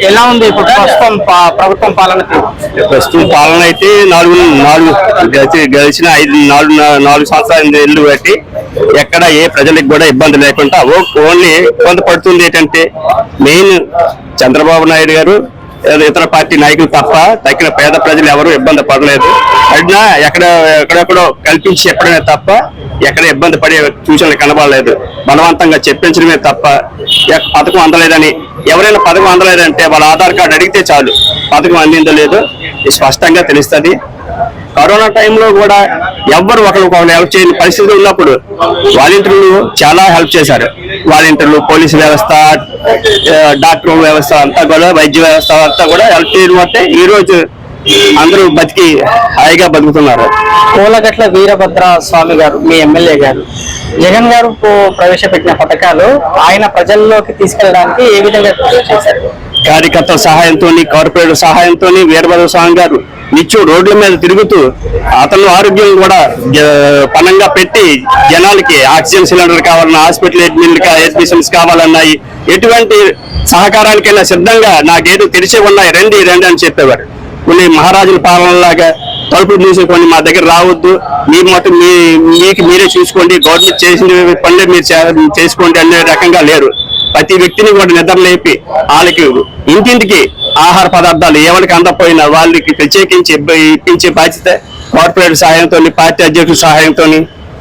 ఎలా ఉంది ఇప్పుడు ప్రస్తుతం పా- ప్రభుత్వం పాలన? ప్రస్తుతం పాలన అయితే నాలుగు నాలుగు గడిచి- గడిచిన ఐదు నాలుగు నాలుగు సంవత్సరాల ఇల్లు బట్టి ఎక్కడ ఏ ప్రజలకు కూడా ఇబ్బంది లేకుండా ఓన్లీ ఇబ్బంది పడుతుంది ఏంటంటే మెయిన్ చంద్రబాబు నాయుడు గారు ఇతర పార్టీ నాయకులు తప్ప తగిన పేద ప్రజలు ఎవరు ఇబ్బంది పడలేదు. అయినా ఎక్కడ ఎక్కడెక్కడో కల్పించి చెప్పడమే తప్ప ఎక్కడ ఇబ్బంది పడే సూచనలు కనబడలేదు. బలవంతంగా చెప్పించడమే తప్ప పథకం అందలేదని ఎవరైనా పథకం అందలేదంటే వాళ్ళ ఆధార్ కార్డు అడిగితే చాలు. పథకం అందిందో లేదో ఇది స్పష్టంగా తెలుస్తుంది. కరోనా టైంలో కూడా ఎవ్వరు ఒకరికొకరు హెల్ప్ చేయని పరిస్థితి ఉన్నప్పుడు వాలంటీర్లు చాలా హెల్ప్ చేశారు. వాలంటీర్లు పోలీసు వ్యవస్థ డాక్టర్ వ్యవస్థ అంతా కూడా వైద్య వ్యవస్థ అంతా కూడా హెల్ప్ చేయడం అంటే ఈ రోజు అందరూ బతికి హాయిగా బతుకుతున్నారు. పూలగట్ల వీరభద్ర స్వామి గారు మీ ఎమ్మెల్యే గారు జగన్ గారు ప్రవేశపెట్టిన పథకాలు ఆయన ప్రజల్లోకి తీసుకెళ్ళడానికి ఏ విధంగా చేశారు? కార్యకర్తల సహాయంతో కార్పొరేట్ సహాయంతో వీరభద్ర స్వామి గారు నిత్యం రోడ్ల మీద తిరుగుతూ అతను ఆరోగ్యం కూడా పణంగా పెట్టి జనాలకి ఆక్సిజన్ సిలిండర్ కావాలన్నా హాస్పిటల్ అడ్మిట్ అడ్మిషన్స్ కావాలన్నాయి ఎటువంటి సహకారానికైనా సిద్ధంగా నాకేదో తెరిచి ఉన్నాయి రండి రండి అని చెప్పేవారు. కొన్ని మహారాజుల పాలనలాగా తలుపులు కొన్ని మా దగ్గర రావద్దు. మీరు మొత్తం మీ మీకు మీరే చూసుకోండి. గవర్నమెంట్ చేసిన పనులే మీరు చే- చేసుకోండి అనే రకంగా లేరు. ప్రతి వ్యక్తిని కూడా నిద్ర లేపి వాళ్ళకి ఇంటింటికి ఆహార పదార్థాలు ఎవరికి అందపోయినా వాళ్ళకి ప్రత్యేకించి ఇప్పించే బాధ్యత కార్పొరేట్ సహాయంతో పార్టీ అధ్యక్షుల సహాయంతో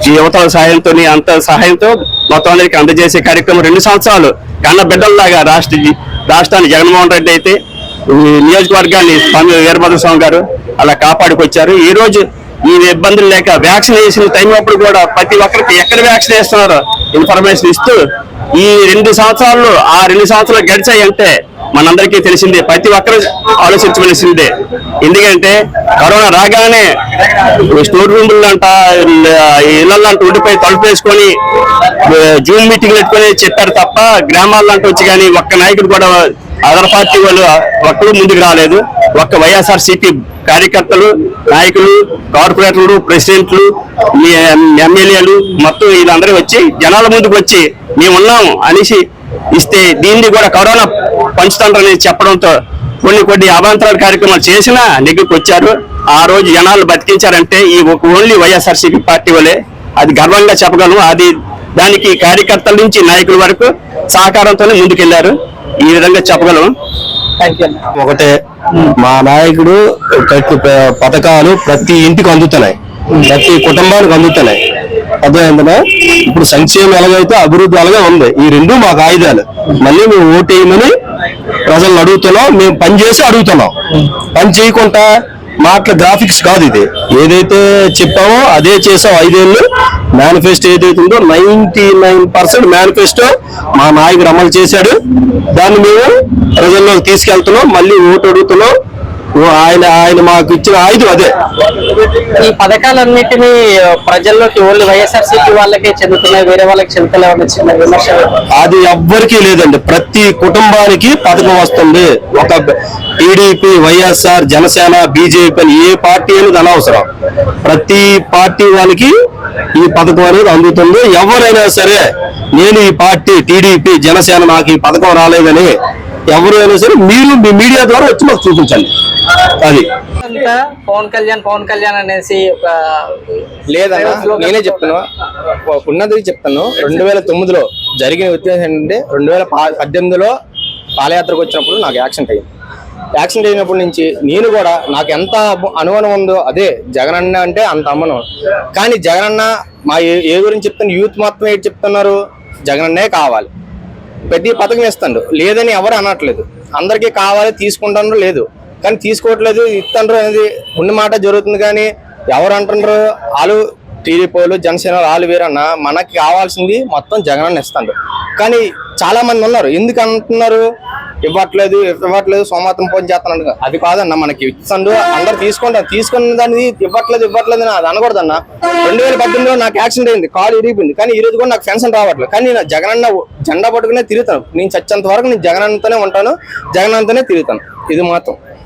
యువతల సహాయంతో అంత సహాయంతో మొత్తం అందరికి అందజేసే కార్యక్రమం రెండు సంవత్సరాలు కన్న బిడ్డల్లాగా రాష్ట్ర రాష్ట్రాన్ని జగన్మోహన్ రెడ్డి అయితే ఈ నియోజకవర్గాన్ని స్వామి వీరభద్ర స్వామి గారు అలా కాపాడుకొచ్చారు. ఈ రోజు ఈ ఇబ్బందులు లేక వ్యాక్సిన్ వేసిన టైం అప్పుడు కూడా ప్రతి ఒక్కరికి ఎక్కడ వ్యాక్సిన్ వేస్తున్నారో ఇన్ఫర్మేషన్ ఇస్తూ ఈ రెండు సంవత్సరాల్లో ఆ రెండు సంవత్సరాలు గడిచాయంటే మనందరికీ తెలిసిందే ప్రతి ఒక్కరు ఆలోచించవలసిందే. ఎందుకంటే కరోనా రాగానే స్టోర్ రూములు అంట ఇళ్ళంట ఉండిపోయి తలుపు వేసుకొని జూమ్ మీటింగ్ పెట్టుకొని చెప్పారు తప్ప గ్రామాల్లో అంటూ వచ్చి కానీ ఒక్క నాయకుడు కూడా అదర్ పార్టీ వాళ్ళు ఒక్కరు ముందుకు రాలేదు. ఒక్క వైఎస్ఆర్ సిపి కార్యకర్తలు నాయకులు కార్పొరేటర్లు ప్రెసిడెంట్లు మీ ఎమ్మెల్యేలు మొత్తం వీళ్ళందరూ వచ్చి జనాల ముందుకు వచ్చి మేమున్నాము అనేసి ఇస్తే దీన్ని కూడా కరోనా పంచుతారని చెప్పడంతో కొన్ని కొన్ని అభ్యంతరాల కార్యక్రమాలు చేసినా నెగ్గుకు వచ్చారు. ఆ రోజు జనాలు బతికించారంటే ఈ ఒక ఓన్లీ వైఎస్ఆర్సీపీ పార్టీ వాళ్ళే అది గర్వంగా చెప్పగలను. అది దానికి కార్యకర్తల నుంచి నాయకుల వరకు సహకారంతోనే ముందుకెళ్ళారు. ఈ విధంగా యూ ఒకటే మా నాయకుడు పథకాలు ప్రతి ఇంటికి అందుతున్నాయి. ప్రతి కుటుంబానికి అందుతున్నాయి. అర్థమైందనా ఇప్పుడు సంక్షేమం ఎలాగైతే అభివృద్ధి అలాగే ఉంది ఈ రెండు మాకు ఆయుధాలు. మళ్ళీ మేము ఓటు వేయమని ప్రజలను అడుగుతున్నాం మేము పని చేసి అడుగుతున్నాం. పని చేయకుండా మాటల గ్రాఫిక్స్ కాదు ఇది. ఏదైతే చెప్పామో అదే చేసాం ఐదేళ్ళు. మేనిఫెస్టో ఏదైతే ఉందో నైన్టీ నైన్ పర్సెంట్ మేనిఫెస్టో మా నాయకుడు అమలు చేశాడు. దాన్ని మేము ప్రజల్లోకి తీసుకెళ్తున్నాం. మళ్ళీ ఓటు అడుగుతున్నాం. ఆయన ఆయన మాకు ఇచ్చిన ఆయుధం అదే. ఈ పథకాలన్నిటినీ ప్రజల్లోకి ఓన్లీ వైఎస్ఆర్సీపీ వాళ్ళకే చెందుతున్నాయి వేరే వాళ్ళకి చెందుతలేవని చిన్న విమర్శ అది ఎవ్వరికీ లేదండి. ప్రతి కుటుంబానికి పథకం వస్తుంది. ఒక టీడీపీ వైఎస్ఆర్ జనసేన బీజేపీ అని ఏ పార్టీ అనేది అనవసరం. ప్రతి పార్టీ వాళ్ళకి ఈ పథకం అనేది అందుతుంది. ఎవరైనా సరే నేను ఈ పార్టీ టీడీపీ జనసేన నాకు ఈ పథకం రాలేదని ఎవరైనా సరే మీరు మీ మీడియా ద్వారా వచ్చి మాకు చూపించండి. అది. అంతా పవన్ కళ్యాణ్ పవన్ కళ్యాణ్ అనేసి ఒక లేదన్నా నేనే చెప్తాను ఉన్నది చెప్తాను రెండు వేల తొమ్మిదిలో జరిగిన వ్యత్యాసం ఏంటంటే రెండు వేల పద్దెనిమిదిలో పాదయాత్రకు వచ్చినప్పుడు నాకు యాక్సిడెంట్ అయింది. యాక్సిడెంట్ అయినప్పటి నుంచి నేను కూడా నాకు ఎంత అనుమానం ఉందో అదే జగనన్న అంటే అంత అమ్మనం కానీ జగనన్న మా ఏ- గురించి చెప్తాను యూత్ మొత్తం ఏంటి చెప్తున్నారు? జగనన్నే కావాలి. ప్రతి పథకం ఇస్తాడు లేదని ఎవరు అనట్లేదు. అందరికీ కావాలి తీసుకుంటాను లేదు. కానీ తీసుకోవట్లేదు ఇస్తాండ్రు అనేది ఉన్న మాట జరుగుతుంది కానీ ఎవరు అంటున్నారు? వాళ్ళు టీడీపీ వాళ్ళు జనసేన వాళ్ళు వేరన్నా మనకి కావాల్సింది మొత్తం జగనన్న ఇస్తాడు కానీ చాలా మంది ఉన్నారు. ఎందుకు అంటున్నారు? ఇవ్వట్లేదు ఇవ్వట్లేదు సోమవారం ఫోన్ చేస్తాను అది కాదన్న మనకి ఇస్తాడు అందరు తీసుకుంటారు. తీసుకున్న దాన్ని ఇవ్వట్లేదు ఇవ్వట్లేదు అని అది అనకూడదన్న. రెండు వేల పద్దెనిమిదిలో నాకు యాక్సిడెంట్ అయింది కాలు ఇరిగిపోయింది. కానీ ఈ రోజు కూడా నాకు పెన్షన్ రావట్లేదు. కానీ నేను జగనన్న జెండా పట్టుకునే తిరుగుతాను. నేను చచ్చేంత వరకు నేను జగనన్నతోనే ఉంటాను జగనన్నతోనే తిరుగుతాను. ఇది మాత్రం.